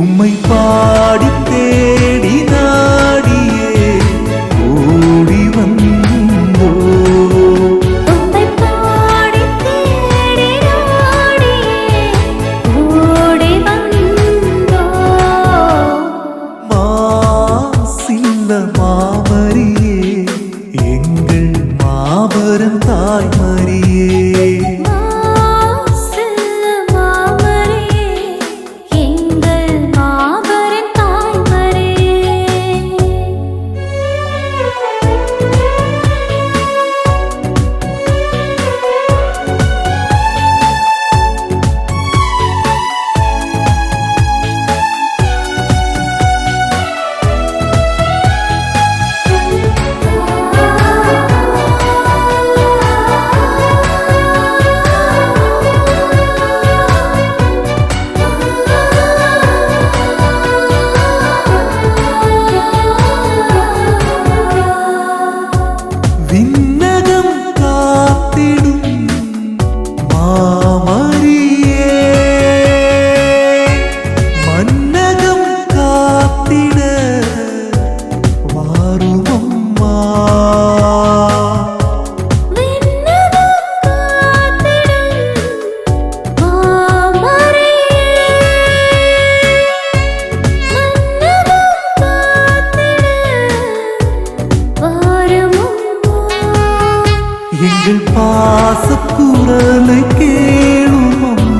உம்மை பாடித்தே எங்கள் பாசக்குரலை கேளும்